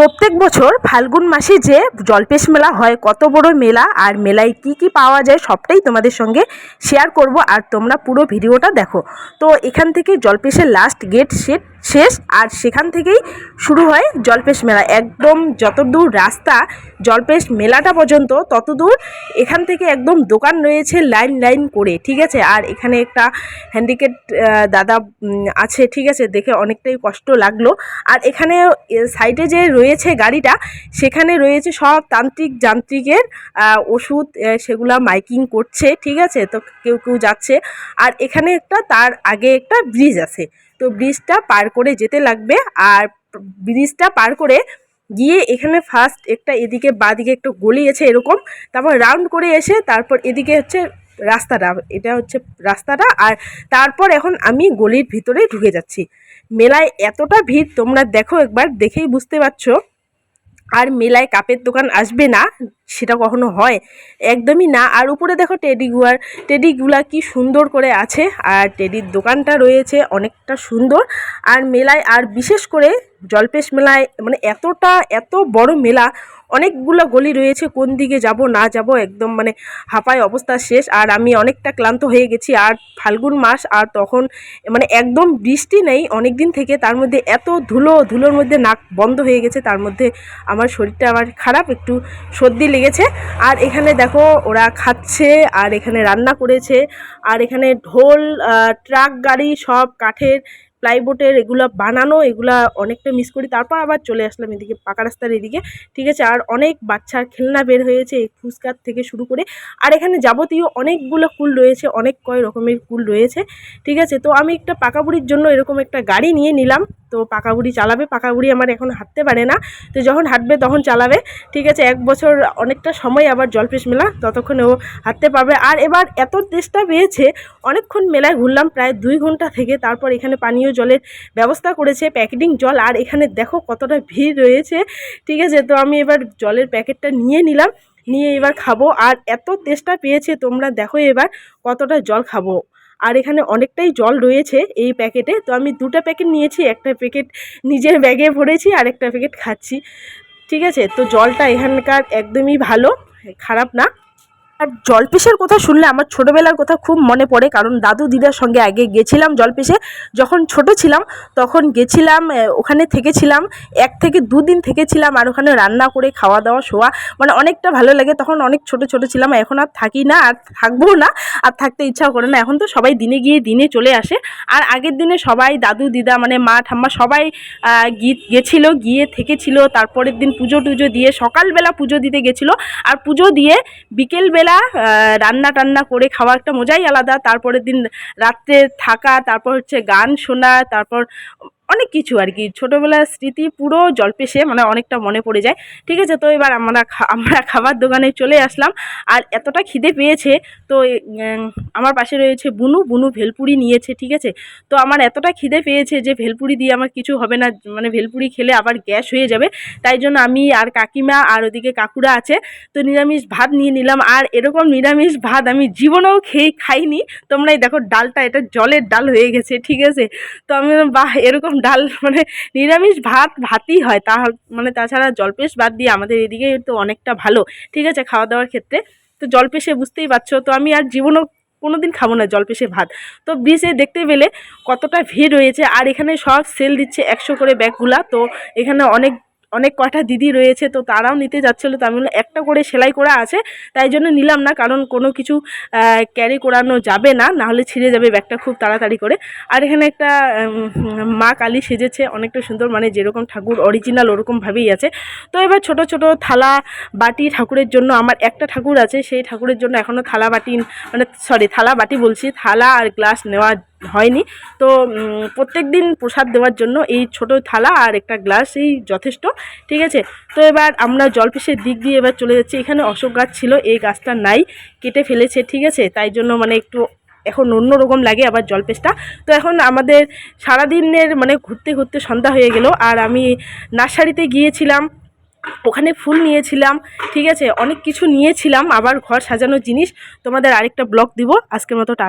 প্রত্যেক বছর ফাল্গুন মাসে যে জলপেশ মেলা হয়, কত বড় মেলা আর মেলায় কি কি পাওয়া যায় সবটাই তোমাদের সঙ্গে শেয়ার করব। আর তোমরা পুরো ভিডিওটা দেখো। তো এখান থেকে জলপেশের লাস্ট গেট সেট শেষ। আর সেখান থেকেই শুরু হয় জলপেশ মেলা। একদম যতদূর রাস্তা জলপেশ মেলাটা পর্যন্ত, ততদূর এখান থেকে একদম দোকান রয়েছে লাইন লাইন করে, ঠিক আছে? আর এখানে একটা হ্যান্ডিক্যাপ দাদা আছে, ঠিক আছে? দেখে অনেকটাই কষ্ট লাগল। আর এখানে সাইডে যে রয়েছে গাড়িটা, সেখানে রয়েছে সব তান্ত্রিক যান্ত্রিকের ওষুধ সেগুলা মাইকিং করছে, ঠিক আছে? তো কেউ কেউ যাচ্ছে। আর এখানে একটা, তার আগে একটা ব্রিজ আছে। তো ব্রিজটা পার করে যেতে লাগবে। আর ব্রিজটা পার করে গিয়ে এখানে ফার্স্ট একটা এদিকে বাদিকে একটু গলি আছে এরকম, তারপর রাউন্ড করে এসে তারপর এদিকে হচ্ছে রাস্তাটা, এটা হচ্ছে রাস্তাটা। আর তারপর এখন আমি গলির ভিতরে ঢুকে যাচ্ছি। মেলায় এতটা ভিড়, তোমরা দেখো একবার, দেখেই বুঝতে পারছ। আর মেলায় কাপের দোকান আসবে না, সেটা কখনো হয়? একদমই না। আর উপরে দেখো টেডি গুয়ার টেডিগুলা কি সুন্দর করে আছে। আর টেডির দোকানটা রয়েছে অনেকটা সুন্দর। আর মেলায়, আর বিশেষ করে জলপেশ মেলায় মানে এতটা, এত বড় মেলা অনেকগুলো গলি রয়েছে, কোন দিকে যাব, না যাব, একদম মানে হাঁপায় অবস্থা শেষ। আর আমি অনেকটা ক্লান্ত হয়ে গেছি। আর ফাল্গুন মাস, আর তখন মানে একদম বৃষ্টি নেই অনেক দিন থেকে। তার মধ্যে এত ধুলো, ধুলোর মধ্যে নাক বন্ধ হয়ে গেছে। তার মধ্যে আমার শরীরটা আমার খারাপ, একটু সর্দি লেগেছে। আর এখানে দেখো, ওরা খাচ্ছে, আর এখানে রান্না করেছে। আর এখানে ঢোল ট্রাক, গাড়ি সব, কাঠের প্লাইবোর্ডের এগুলো বানানো, এগুলা অনেকটা মিস করি। তারপর আবার চলে আসলাম এদিকে, পাকা রাস্তার এদিকে। ঠিক আছে, আর অনেক বাচ্চার খেলনা বের হয়েছে এই ফুচকার থেকে শুরু করে। আর এখানে যাবতীয় অনেকগুলো কুল রয়েছে, অনেক কয় রকমের কুল রয়েছে। ঠিক আছে, তো আমি একটা পাকা বুড়ির জন্য এরকম একটা গাড়ি নিয়ে নিলাম। তো পাকা বুড়ি চালাবে, পাকা বুড়ি আমার এখন হাঁটতে পারে না। তো যখন হাঁটবে তখন চালাবে। ঠিক আছে, এক বছর অনেকটা সময় আবার জলপেশ মেলা, ততক্ষণে ও হাঁটতে পারবে। আর এবার এত চেষ্টা পেয়েছে, অনেকক্ষণ মেলায় ঘুরলাম, প্রায় দুই ঘণ্টা থেকে। তারপর এখানে পানীয় জলের ব্যবস্থা করেছে, প্যাকেটিং জল। আর এখানে দেখো কতটা ভিড় রয়েছে। ঠিক আছে, তো আমি এবার জলের প্যাকেটটা নিয়ে নিলাম, নিয়ে এবার খাব। আর এত তেষ্টা পেয়েছে, তোমরা দেখো এবার কতটা জল খাব। আর এখানে অনেকটাই জল রয়েছে এই প্যাকেটে। তো আমি দুটা প্যাকেট নিয়েছি, একটা প্যাকেট নিজের ব্যাগে ভরেছি আর একটা প্যাকেট খাচ্ছি। ঠিক আছে? তো জলটা এখানকার একদমই ভালো, খারাপ না। আর জলপেশের কথা শুনলে আমার ছোটোবেলার কথা খুব মনে পড়ে কারণ দাদু দিদার সঙ্গে আগে গেছিলাম জলপেশে যখন ছোট ছিলাম তখন গেছিলাম ওখানে থেকেছিলাম এক থেকে দুদিন থেকেছিলাম আর ওখানে রান্না করে খাওয়া দাওয়া শোয়া মানে অনেকটা ভালো লাগে। তখন অনেক ছোট ছোট ছিলাম এখন আর থাকি না আর থাকব না আর থাকতে ইচ্ছাও করে না। এখন তো সবাই দিনে গিয়ে দিনে চলে আসে। আর আগের দিনে সবাই দাদু দিদা মানে মা ঠাম্মা সবাই আহ, গি- গেছিল গিয়ে থেকেছিল তারপরের দিন পুজো টুজো দিয়ে সকালবেলা পুজো দিতে গেছিল। আর পুজো দিয়ে বিকেলবেলা আহ, রান্না টান্না করে খাওয়া একটা মজাই আলাদা। তারপরের দিন রাত্রে থাকা তারপর হচ্ছে গান শোনা তারপর অনেক কিছু আর কি। ছোটোবেলার স্মৃতি পুরো জলপেশে মানে অনেকটা মনে পড়ে যায়। ঠিক আছে, তো এবার আমরা আমরা খাবার দোকানে চলে আসলাম। আর এতটা খিদে পেয়েছে, তো আমার পাশে রয়েছে বুনু। বুনু ভেলপুরি নিয়েছে, ঠিক আছে? তো আমার এতটা খিদে পেয়েছে যে ভেলপুরি দিয়ে আমার কিছু হবে না মানে ভেলপুরি খেলে আবার গ্যাস হয়ে যাবে। তাই জন্য আমি আর কাকিমা আর ওদিকে কাকুরা আছে, তো নিরামিষ ভাত নিয়ে নিলাম। আর এরকম নিরামিষ ভাত আমি জীবনেও খেয়ে খাইনি। তোমরাই দেখো, ডালটা, এটা জলের ডাল হয়ে গেছে, ঠিক আছে? তো আমি বাহ, এরকম ডাল মানে নিরামিষ ভাত, ভাতই হয়। তা মানে তাছাড়া জলপেশ বাদ দিয়ে আমাদের এদিকে তো অনেকটা ভালো। ঠিক আছে খাওয়া দাওয়ার ক্ষেত্রে। তো জলপেশে বুঝতেই পারছ, তো আমি আর জীবনও কোনো দিন খাব না জলপেশে ভাত। তো ব্রিজে দেখতে পেলে কতটা ভিড় রয়েছে। আর এখানে সব সেল দিচ্ছে একশো করে ব্যাগগুলা। তো এখানে অনেক অনেক কটা দিদি রয়েছে তো তারাও নিতে যাচ্ছিল। তো আমি বললাম, একটা করে সেলাই করা আছে তাই জন্য নিলাম না কারণ কোনো কিছু ক্যারি করানো যাবে না নাহলে ছিঁড়ে যাবে ব্যাগটা খুব তাড়াতাড়ি করে। আর এখানে একটা মা কালী সেজেছে অনেকটা সুন্দর মানে যেরকম ঠাকুর অরিজিনাল ওরকমভাবেই আছে। তো এবার ছোট ছোট থালা বাটি ঠাকুরের জন্য আমার একটা ঠাকুর আছে সেই ঠাকুরের জন্য এখনও থালা বাটি মানে সরি থালা বাটি বলছি থালা আর গ্লাস নেওয়া হয়নি। তো প্রত্যেক দিন প্রসাদ দেওয়ার জন্য এই ছোট থালা আর একটা গ্লাস এই যথেষ্ট, ঠিক আছে? তো এবার আমরা জলপেশের দিক দিয়ে এবার চলে যাচ্ছি। এখানে অশোক গাছ ছিল, এই গাছটা নাই, কেটে ফেলেছে, ঠিক আছে? তাই জন্য মানে একটু এখন অন্যরকম লাগে আবার জলপেশটা তো এখন আমাদের সারাদিনের মানে ঘুরতে ঘুরতে সন্ধ্যা হয়ে গেল আর আমি নার্সারিতে গিয়েছিলাম, ওখানে ফুল নিয়েছিলাম, ঠিক আছে? অনেক কিছু নিয়েছিলাম, আবার ঘর সাজানোর জিনিস। তোমাদের আরেকটা ব্লগ দিব, আজকের মতো টা